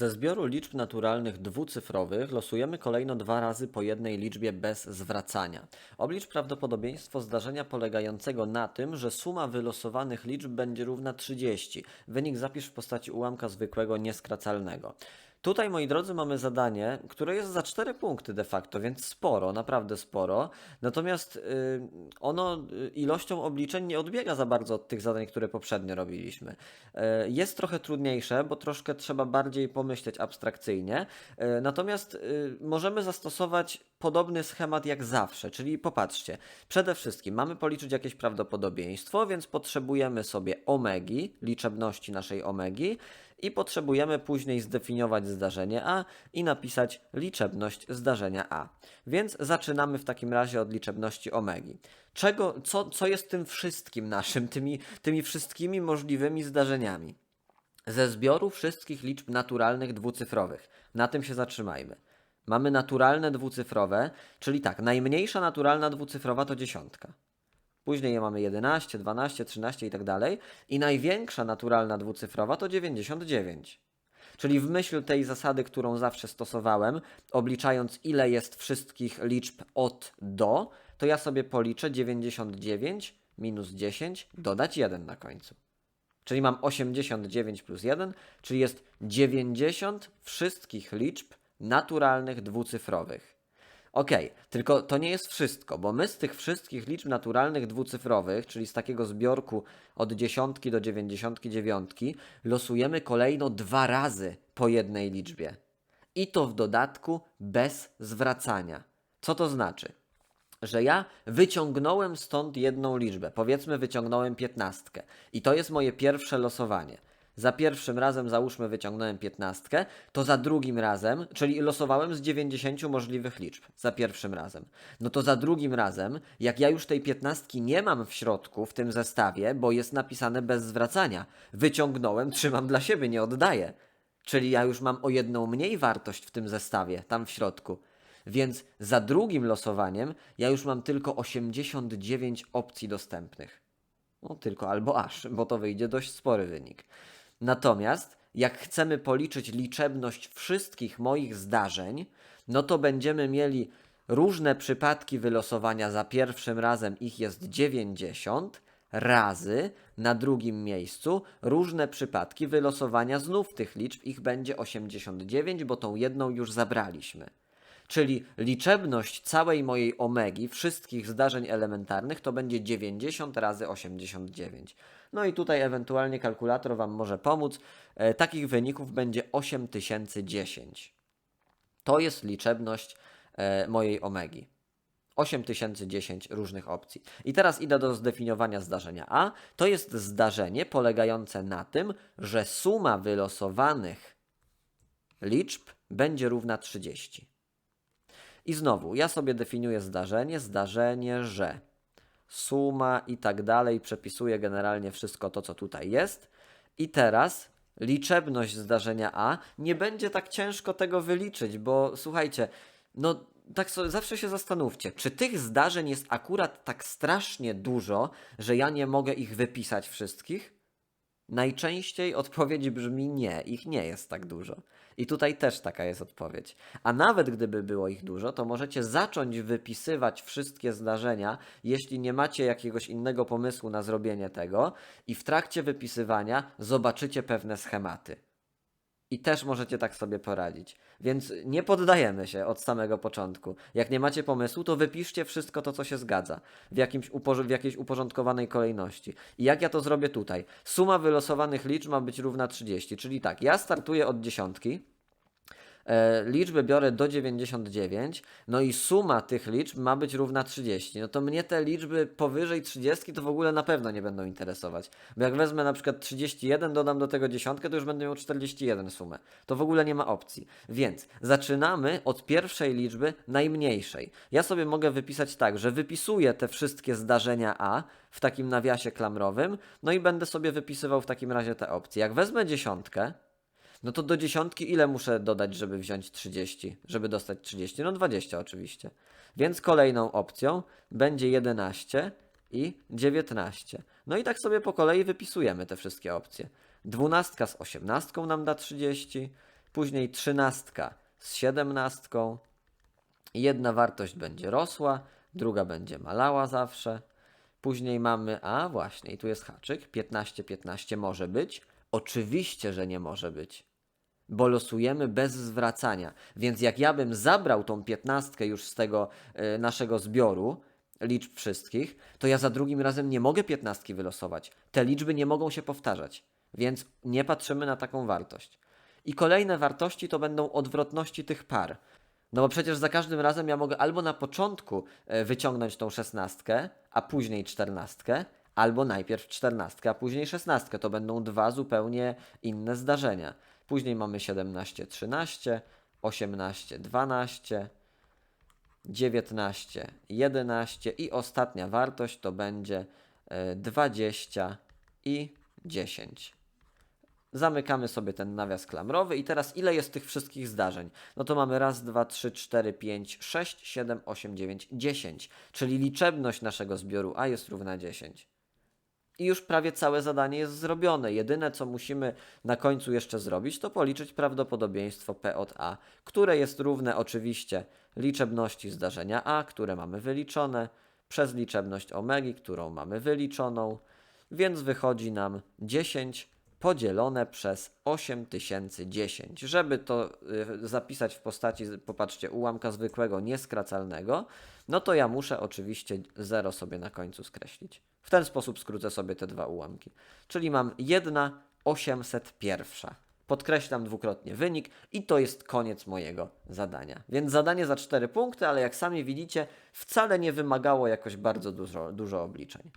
Ze zbioru liczb naturalnych dwucyfrowych losujemy kolejno dwa razy po jednej liczbie bez zwracania. Oblicz prawdopodobieństwo zdarzenia polegającego na tym, że suma wylosowanych liczb będzie równa 30. Wynik zapisz w postaci ułamka zwykłego nieskracalnego. Tutaj, moi drodzy, mamy zadanie, które jest za 4 punkty de facto, więc sporo, naprawdę sporo. Natomiast y, ono y, ilością obliczeń nie odbiega za bardzo od tych zadań, które poprzednio robiliśmy. Y, jest trochę trudniejsze, bo troszkę trzeba bardziej pomyśleć abstrakcyjnie. Natomiast możemy zastosować podobny schemat jak zawsze, czyli popatrzcie. Przede wszystkim mamy policzyć jakieś prawdopodobieństwo, więc potrzebujemy sobie omegi, liczebności naszej omegi i potrzebujemy później zdefiniować zdarzenie A i napisać liczebność zdarzenia A. Więc zaczynamy w takim razie od liczebności omegi. Czego, co, co jest tym wszystkim naszym, tymi, tymi wszystkimi możliwymi zdarzeniami? Ze zbioru wszystkich liczb naturalnych dwucyfrowych. Na tym się zatrzymajmy. Mamy naturalne dwucyfrowe, czyli tak, najmniejsza naturalna dwucyfrowa to dziesiątka. Później je mamy 11, 12, 13 i tak dalej. I największa naturalna dwucyfrowa to 99. Czyli w myśl tej zasady, którą zawsze stosowałem, obliczając ile jest wszystkich liczb od do, to ja sobie policzę 99 minus 10, dodać 1 na końcu. Czyli mam 89 plus 1, czyli jest 90 wszystkich liczb naturalnych dwucyfrowych. Okej, tylko to nie jest wszystko, bo my z tych wszystkich liczb naturalnych dwucyfrowych, czyli z takiego zbiorku od dziesiątki do dziewięćdziesiątki dziewiątki, losujemy kolejno dwa razy po jednej liczbie. I to w dodatku bez zwracania. Co to znaczy? że ja wyciągnąłem stąd jedną liczbę. Powiedzmy, wyciągnąłem piętnastkę. I to jest moje pierwsze losowanie. Za pierwszym razem, załóżmy, wyciągnąłem piętnastkę, to za drugim razem, czyli losowałem z 90 możliwych liczb za pierwszym razem. No to za drugim razem, jak ja już tej piętnastki nie mam w środku, w tym zestawie, bo jest napisane bez zwracania, wyciągnąłem, trzymam dla siebie, nie oddaję. Czyli ja już mam o jedną mniej wartość w tym zestawie, tam w środku. Więc za drugim losowaniem ja już mam tylko 89 opcji dostępnych. No tylko albo aż, bo to wyjdzie dość spory wynik. Natomiast jak chcemy policzyć liczebność wszystkich moich zdarzeń, no to będziemy mieli różne przypadki wylosowania. Za pierwszym razem ich jest 90 razy na drugim miejscu różne przypadki wylosowania znów tych liczb ich będzie 89, bo tą jedną już zabraliśmy. Czyli liczebność całej mojej omegi, wszystkich zdarzeń elementarnych, to będzie 90 razy 89. No i tutaj ewentualnie kalkulator Wam może pomóc. E, takich wyników będzie 8010. To jest liczebność e, mojej omegi. 8010 różnych opcji. I teraz idę do zdefiniowania zdarzenia A. To jest zdarzenie polegające na tym, że suma wylosowanych liczb będzie równa 30. I znowu, ja sobie definiuję zdarzenie, zdarzenie, że suma i tak dalej, przepisuję generalnie wszystko to, co tutaj jest. I teraz liczebność zdarzenia A nie będzie tak ciężko tego wyliczyć, bo słuchajcie, no tak sobie zawsze się zastanówcie, czy tych zdarzeń jest akurat tak strasznie dużo, że ja nie mogę ich wypisać wszystkich? Najczęściej odpowiedź brzmi nie, ich nie jest tak dużo. I tutaj też taka jest odpowiedź. A nawet gdyby było ich dużo, to możecie zacząć wypisywać wszystkie zdarzenia, jeśli nie macie jakiegoś innego pomysłu na zrobienie tego, i w trakcie wypisywania zobaczycie pewne schematy. I też możecie tak sobie poradzić. Więc nie poddajemy się od samego początku. Jak nie macie pomysłu, to wypiszcie wszystko to, co się zgadza w, jakimś w jakiejś uporządkowanej kolejności. I jak ja to zrobię tutaj? Suma wylosowanych liczb ma być równa 30, czyli tak, ja startuję od dziesiątki, e, liczbę biorę do 99, no i suma tych liczb ma być równa 30. No to mnie te liczby powyżej 30 to w ogóle na pewno nie będą interesować. Bo jak wezmę na przykład 31, dodam do tego dziesiątkę, to już będę miał 41 sumę. To w ogóle nie ma opcji. Więc zaczynamy od pierwszej liczby najmniejszej. Ja sobie mogę wypisać tak, że wypisuję te wszystkie zdarzenia A w takim nawiasie klamrowym, no i będę sobie wypisywał w takim razie te opcje. Jak wezmę dziesiątkę, no to do dziesiątki ile muszę dodać, żeby wziąć 30? Żeby dostać 30? No 20 oczywiście. Więc kolejną opcją będzie 11 i 19. No i tak sobie po kolei wypisujemy te wszystkie opcje. Dwunastka z osiemnastką nam da 30, później trzynastka z siedemnastką. Jedna wartość będzie rosła, druga będzie malała zawsze. Później mamy, a właśnie, i tu jest haczyk, 15, 15 może być. Oczywiście, że nie może być, bo losujemy bez zwracania. Więc jak ja bym zabrał tą 15 już z tego y, naszego zbioru, liczb wszystkich, to ja za drugim razem nie mogę 15 wylosować. Te liczby nie mogą się powtarzać, więc nie patrzymy na taką wartość. I kolejne wartości to będą odwrotności tych par. No bo przecież za każdym razem ja mogę albo na początku e, wyciągnąć tą szesnastkę, a później czternastkę, albo najpierw czternastkę, a później szesnastkę. To będą dwa zupełnie inne zdarzenia. Później mamy 17, 13, 18, 12, 19, 11 i ostatnia wartość to będzie e, 20 i 10. Zamykamy sobie ten nawias klamrowy i teraz ile jest tych wszystkich zdarzeń? No to mamy raz, dwa, trzy, cztery, pięć, sześć, siedem, osiem, dziewięć, dziesięć. Czyli liczebność naszego zbioru A jest równa 10. I już prawie całe zadanie jest zrobione. Jedyne, co musimy na końcu jeszcze zrobić, to policzyć prawdopodobieństwo P od A, które jest równe oczywiście liczebności zdarzenia A, które mamy wyliczone, przez liczebność omegi, którą mamy wyliczoną, więc wychodzi nam 10 podzielone przez 8010. Żeby to y, zapisać w postaci, popatrzcie, ułamka zwykłego, nieskracalnego, no to ja muszę oczywiście 0 sobie na końcu skreślić. W ten sposób skrócę sobie te dwa ułamki. Czyli mam 1 801. Podkreślam dwukrotnie wynik i to jest koniec mojego zadania. Więc zadanie za 4 punkty, ale jak sami widzicie, wcale nie wymagało jakoś bardzo dużo, dużo obliczeń.